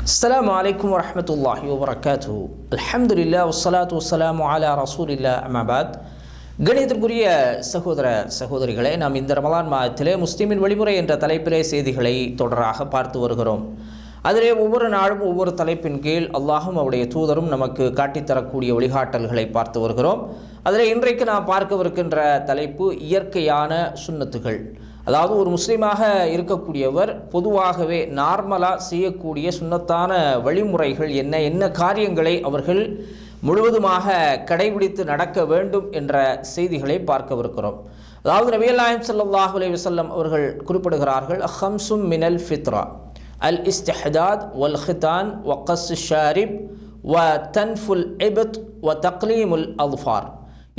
السلام عليكم ورحمة الله وبركاته الحمد لله والصلاة والسلام على رسول الله أما بعد கணிதத்திற்குரிய சகோதர சகோதரிகளே நாம் இந்த ரமலான் மாதத்திலே முஸ்லிமின் வழிமுறை என்ற தலைப்பிலே செய்திகளை தொடராக பார்த்து வருகிறோம் அதிலே ஒவ்வொரு நாளும் ஒவ்வொரு தலைப்பின் கீழ் அல்லாஹும் அவருடைய தூதரும் நமக்கு காட்டித்தரக்கூடிய வழிகாட்டல்களை பார்த்து வருகிறோம் அதில் இன்றைக்கு நாம் பார்க்கவிருக்கின்ற தலைப்பு இயற்கையான சுன்னத்துகள் அதாவது ஒரு முஸ்லீமாக இருக்கக்கூடியவர் பொதுவாகவே நார்மலாக செய்யக்கூடிய சுன்னத்தான வழிமுறைகள் என்ன என்ன காரியங்களை அவர்கள் முழுவதுமாக கடைபிடித்து நடக்க வேண்டும் என்ற செய்திகளை பார்க்கவிருக்கிறோம். அதாவது நபியல்லாஹிம் சல்லாஹ் அலி வசல்லம் அவர்கள் குறிப்பிடுகிறார்கள் ஹம்சும் மினல் ஃபித்ரா அல் இஸ்திஹதாத் வல் ஹிதான் வ கஸ் ஷாரிப் வ தன்ஃபுல் இபத் வ தக்லீமுல் அல்ஃபார்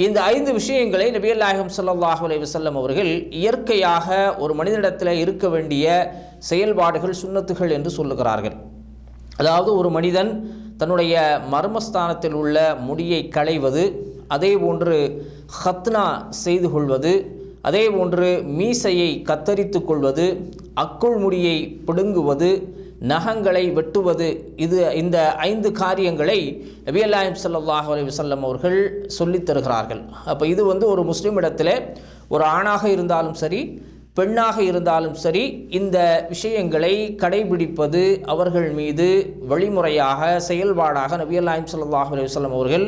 இந்த ஐந்து விஷயங்களை நபியல் நாயகம் ஸல்லல்லாஹு அலைஹி அவர்கள் இயற்கையாக ஒரு மனிதனிடத்தில் இருக்க வேண்டிய செயல்பாடுகள் சுண்ணத்துகள் என்று சொல்லுகிறார்கள். அதாவது ஒரு மனிதன் தன்னுடைய மர்மஸ்தானத்தில் உள்ள முடியை களைவது அதே போன்று ஹத்னா செய்து கொள்வது அதே போன்று மீசையை கத்தரித்து கொள்வது அக்குள் முடியை பிடுங்குவது நகங்களை வெட்டுவது. இது இந்த ஐந்து காரியங்களை நபியல்லாஹிம் சல்லாஹ் அலி வல்லம் அவர்கள் சொல்லித் தருகிறார்கள். அப்போ இது வந்து ஒரு முஸ்லீம் இடத்துல ஒரு ஆணாக இருந்தாலும் சரி பெண்ணாக இருந்தாலும் சரி இந்த விஷயங்களை கடைபிடிப்பது அவர்கள் மீது வழிமுறையாக செயல்பாடாக நபியல்லாஹிம் சல்லாஹ் அலி வல்லம் அவர்கள்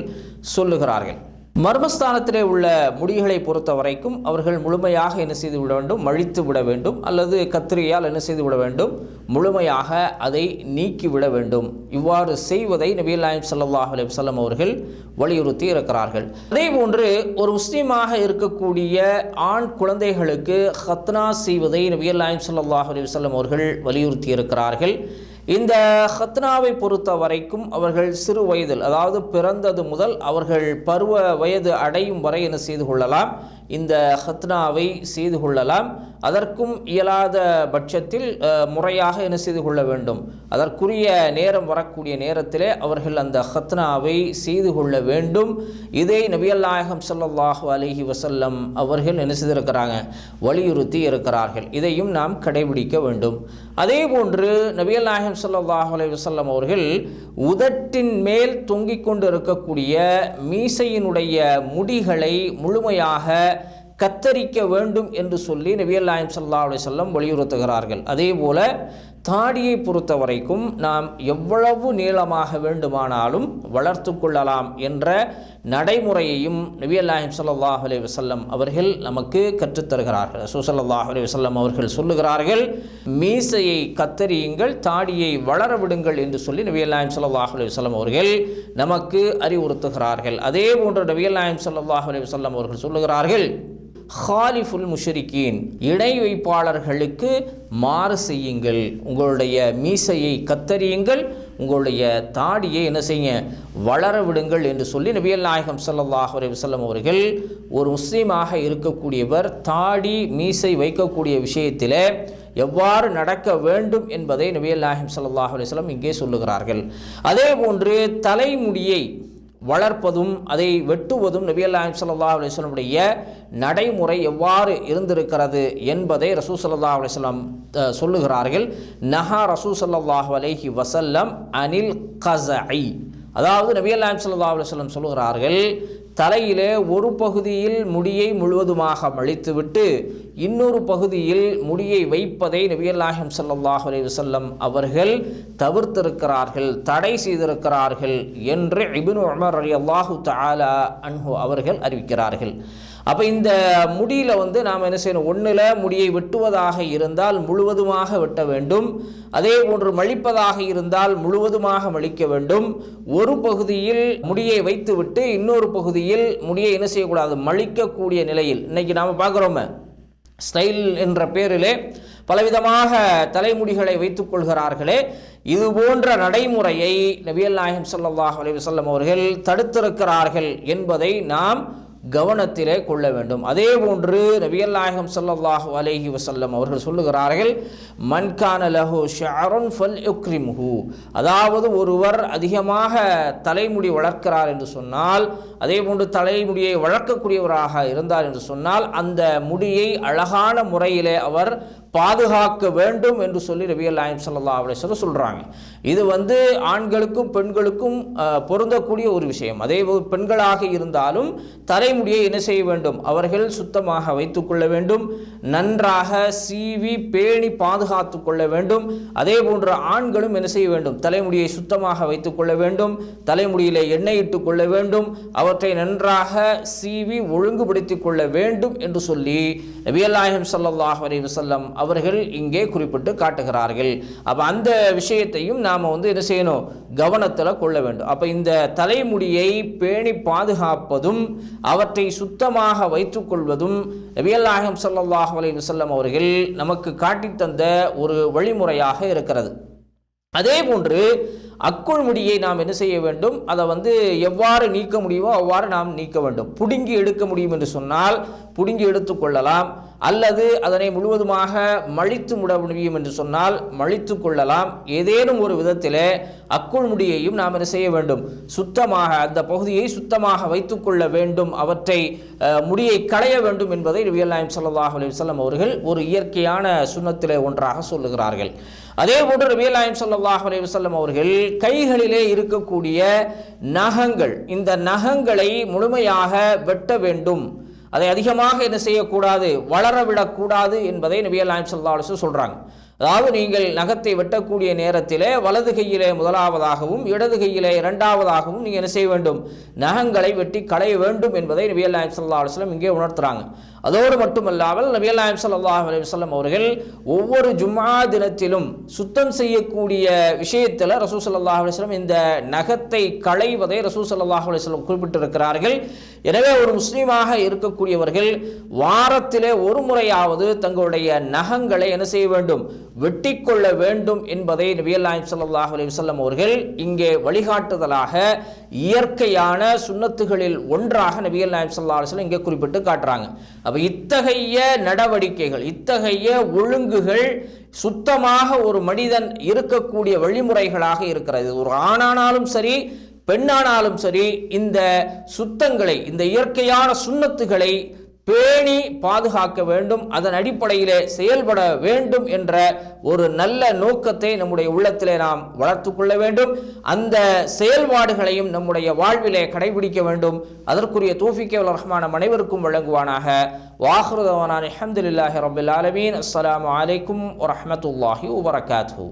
சொல்லுகிறார்கள். மர்மஸ்தானத்திலே உள்ள முடிகளை பொறுத்த வரைக்கும் அவர்கள் முழுமையாக என்ன செய்து விட வேண்டும்? மழித்து விட வேண்டும். அல்லது கத்திரியால் என்ன செய்து விட வேண்டும்? முழுமையாக அதை நீக்கிவிட வேண்டும். இவ்வாறு செய்வதை நபியல் நாயம் சல்லாஹ் அலி அவர்கள் வலியுறுத்தி இருக்கிறார்கள். அதே போன்று ஒரு முஸ்லீமாக இருக்கக்கூடிய ஆண் குழந்தைகளுக்கு ஹத்னா செய்வதை நபியல் நாயம் சல்லாஹ் அலி அவர்கள் வலியுறுத்தி இருக்கிறார்கள். இந்த ஹத்னாவை பொறுத்த வரைக்கும் அவர்கள் சிறு வயதில் அதாவது பிறந்தது முதல் அவர்கள் பருவ வயது அடையும் வரை என்ன செய்து கொள்ளலாம்? இந்த ஹத்னாவை செய்து கொள்ளலாம். அதற்கும் இயலாத பட்சத்தில் முறையாக என்ன செய்து கொள்ள வேண்டும்? அதற்குரிய நேரம் வரக்கூடிய நேரத்திலே அவர்கள் அந்த ஹத்னாவை செய்து கொள்ள வேண்டும். இதை நபியல் நாயகம் சல்லாஹூ அலஹி வசல்லம் அவர்கள் என்ன செய்திருக்கிறாங்க? வலியுறுத்தி இருக்கிறார்கள். இதையும் நாம் கடைபிடிக்க வேண்டும். அதே போன்று நபியல் நாயகம் சல்லாஹூ அலி வசல்லம் அவர்கள் உதட்டின் மேல் தொங்கிக் கொண்டு இருக்கக்கூடிய மீசையினுடைய முடிகளை முழுமையாக கத்தரிக்க வேண்டும் என்று சொல்லி நபியல்லாயம் சல்லா அலி சொல்லம் வலியுறுத்துகிறார்கள். அதே போல தாடியை பொறுத்த வரைக்கும் நாம் எவ்வளவு நீளமாக வேண்டுமானாலும் வளர்த்து கொள்ளலாம் என்ற நடைமுறையையும் நபியல் நாயம் சல்லாஹ் அலி வசல்லம் அவர்கள் நமக்கு கற்றுத்தருகிறார்கள் சுசல்லாஹ் அலி வசல்லம் அவர்கள் சொல்லுகிறார்கள் மீசையை கத்தரியுங்கள் தாடியை வளர விடுங்கள் என்று சொல்லி நபியல் நாயம் சல்லாஹ் அலி வசல்லம் அவர்கள் நமக்கு அறிவுறுத்துகிறார்கள். அதே போன்று நபியல் நாயம் சல்லாஹ் அலி வசல்லம் அவர்கள் சொல்லுகிறார்கள் ஹாலிஃபுல் முஷரிக்கீன் இணை வைப்பாளர்களுக்கு மாறு செய்யுங்கள். உங்களுடைய மீசையை கத்தரியுங்கள் உங்களுடைய தாடியை என்ன செய்யுங்க? வளர விடுங்கள் என்று சொல்லி நபியல் நாயகம் சல்லாஹ் வசல்லம் அவர்கள் ஒரு முஸ்லீமாக இருக்கக்கூடியவர் தாடி மீசை வைக்கக்கூடிய விஷயத்தில் எவ்வாறு நடக்க வேண்டும் என்பதை நபியல் நாயகம் சல்லாஹ் அலுவலம் இங்கே சொல்லுகிறார்கள். அதே போன்று தலைமுடியை வளர்ப்பதும் அதை வெட்டுவதும் நபி அல்லாஹிம் சல்லா அலிஸ்லமுடைய நடைமுறை எவ்வாறு இருந்திருக்கிறது என்பதை ரசூ சல்லா அலிஸ்லாம் சொல்லுகிறார்கள். நஹா ரசூ சல்லாஹ் அலஹி வசல்லம் அனில் கசஐ அதாவது நபி அல்லாஹிம் சல்லா அலுவலம் சொல்லுகிறார்கள் தலையிலே ஒரு பகுதியில் முடியை முழுவதுமாக மழித்துவிட்டு இன்னொரு பகுதியில் முடியை வைப்பதை நபியல்லாஹிம் சல்லாஹ் அலி வசல்லம் அவர்கள் தவிர்த்திருக்கிறார்கள் தடை செய்திருக்கிறார்கள் என்று இபின் உமர் அலி அல்லாஹு தாலா அன்ஹு அவர்கள் அறிவிக்கிறார்கள். அப்போ இந்த முடியில் வந்து நாம் என்ன செய்யணும்? ஒன்றில் முடியை வெட்டுவதாக இருந்தால் முழுவதுமாக வெட்ட வேண்டும். அதே போன்று மழிப்பதாக இருந்தால் முழுவதுமாக மழிக்க வேண்டும். ஒரு பகுதியில் முடியை வைத்துவிட்டு இன்னொரு பகுதியில் முடியை என்ன செய்யக்கூடாது? மழிக்கக்கூடிய நிலையில். இன்றைக்கி நாம் பார்க்குறோமே ஸ்டைல் என்ற பேரிலே பலவிதமாக தலைமுடிகளை வைத்துக் கொள்கிறார்களே. இது போன்ற நடைமுறையை நபியல் நாயகம் சல்லாஹ் அலி வல்லம் அவர்கள் தடுத்திருக்கிறார்கள் என்பதை நாம் கவனத்திலே கொள்ள வேண்டும். அதே போன்று நபியல் நாயகம் சல்லல்லாஹு அலைஹி வசல்லம் அவர்கள் சொல்லுகிறார்கள் மன்கான லஹு ஷாருன் ஃபல் யுக்ரிமுஹு அதாவது ஒருவர் அதிகமாக தலைமுடி வளர்க்கிறார் என்று சொன்னால் அதே போன்று தலைமுடியை வளர்க்கக்கூடியவராக இருந்தார் என்று சொன்னால் அந்த முடியை அழகான முறையிலே அவர் பாதுகாக்க வேண்டும் என்று சொல்லி ரபியல் நாயம் சல்லா அலிஸ்வரம் சொல்கிறாங்க இது வந்து ஆண்களுக்கும் பெண்களுக்கும் பொருந்தக்கூடிய ஒரு விஷயம். அதே பெண்களாக இருந்தாலும் தலைமுடியை என்ன செய்ய வேண்டும்? அவர்கள் சுத்தமாக வைத்துக்கொள்ள வேண்டும். நன்றாக சீவி பேணி பாதுகாத்து கொள்ள வேண்டும். அதே போன்ற ஆண்களும் என்ன செய்ய வேண்டும்? தலைமுடியை சுத்தமாக வைத்துக்கொள்ள வேண்டும். தலைமுடியிலே எண்ணெய் இட்டுக் கொள்ள வேண்டும். அவற்றை நன்றாக சீவி ஒழுங்குபடுத்திக் கொள்ள வேண்டும் என்று சொல்லி நபியல்லாஹிம் சல்லாஹ் அலி வசல்லம் அவர்கள் இங்கே குறிப்பிட்டு காட்டுகிறார்கள். அப்போ அந்த விஷயத்தையும் நாம் வந்து என்ன செய்யணும்? கவனத்தில் கொள்ள வேண்டும். அப்போ இந்த தலைமுடியை பேணி பாதுகாப்பதும் அவற்றை சுத்தமாக வைத்துக்கொள்வதும் நபியல் சல்லாஹ் அலி வல்லம் அவர்கள் நமக்கு காட்டித் தந்த ஒரு வழிமுறையாக இருக்கிறது. அதே போன்று அக்குள் முடியை நாம் என்ன செய்ய வேண்டும்? அதை வந்து எவ்வாறு நீக்க முடியுமோ அவ்வாறு நாம் நீக்க வேண்டும். புடுங்கி எடுக்க முடியும் என்று சொன்னால் புடுங்கி எடுத்துக்கொள்ளலாம் அல்லது அதனை முழுவதுமாக மழித்து முட முடியும் என்று சொன்னால் மழித்து கொள்ளலாம். ஏதேனும் ஒரு விதத்திலே அக்குள் முடியையும் நாம் என்ன செய்ய வேண்டும்? சுத்தமாக அந்த பகுதியை சுத்தமாக வைத்துக்கொள்ள வேண்டும். அவற்றை முடியை களைய வேண்டும் என்பதை ரிவியல் நாயம் சல்லாஹ் அலைஹி அவர்கள் ஒரு இயற்கையான சுண்ணத்திலே ஒன்றாக சொல்லுகிறார்கள். அதே போன்று ரபியல் நாயம் சல்லாஹ் அலிவசல்லம் அவர்கள் கைகளிலே இருக்கக்கூடிய நகங்கள் இந்த நகங்களை முழுமையாக வெட்ட வேண்டும். அதை அதிகமாக என்ன செய்யக்கூடாது? வளர விடக்கூடாது என்பதை நபியல் நாயம் ஸல்லல்லாஹு அலைஹி சொல்றாங்க. அதாவது நீங்கள் நகத்தை வெட்டக்கூடிய நேரத்திலே வலது கையிலே முதலாவதாகவும் இடது கையிலே இரண்டாவதாகவும் நீங்கள் என்ன செய்ய வேண்டும்? நகங்களை வெட்டி களைய வேண்டும் என்பதை நபி அல்லாஹ் சல்லா அலுவலம் இங்கே உணர்த்துறாங்க. அதோடு மட்டுமல்லாமல் நபி அல்லாஹ் ஸல்லல்லாஹு அலுவலம் அவர்கள் ஒவ்வொரு ஜும்மா தினத்திலும் சுத்தம் செய்யக்கூடிய விஷயத்தில் ரசூ சல்லாஹ் அலுவலம் இந்த நகத்தை களைவதை ரசூ சல்லாஹ் அலுவலம் குறிப்பிட்டிருக்கிறார்கள். எனவே ஒரு முஸ்லீமாக இருக்கக்கூடியவர்கள் வாரத்திலே ஒரு முறையாவது தங்களுடைய நகங்களை என்ன செய்ய வேண்டும்? வெட்டி கொள்ள வேண்டும் என்பதை நபியல் நாயம் ஸல்லல்லாஹு அலைஹி அவர்கள் இங்கே வழிகாட்டுதலாக இயற்கையான சுன்னத்துகளில் ஒன்றாக நபியல் நாயம் ஸல்லல்லாஹு இங்கே குறிப்பிட்டு காட்டுறாங்க. அப்போ இத்தகைய நடவடிக்கைகள் இத்தகைய ஒழுங்குகள் சுத்தமாக ஒரு மனிதன் இருக்கக்கூடிய வழிமுறைகளாக இருக்கிறது. ஒரு ஆணானாலும் சரி பெண்ணானாலும் சரி இந்த சுத்தங்களை இந்த இயற்கையான சுண்ணத்துகளை பேணி பாதுகாக்க வேண்டும் அதன் அடிப்படையிலே செயல்பட வேண்டும் என்ற ஒரு நல்ல நோக்கத்தை நம்முடைய உள்ளத்திலே நாம் வளர்த்து கொள்ள வேண்டும். அந்த செயல்பாடுகளையும் நம்முடைய வாழ்விலே கடைபிடிக்க வேண்டும். அதற்குரிய தூஃபிக்கே ரஹ்மான அனைவருக்கும் வழங்குவானாக. வாஹ்ருதவானான் அஹமதுல்லாஹி ரபுல் ஆலமீன். அஸ்லாம் வலைக்கும் வரமத்துல்லாஹி வபரகாத்துஹு.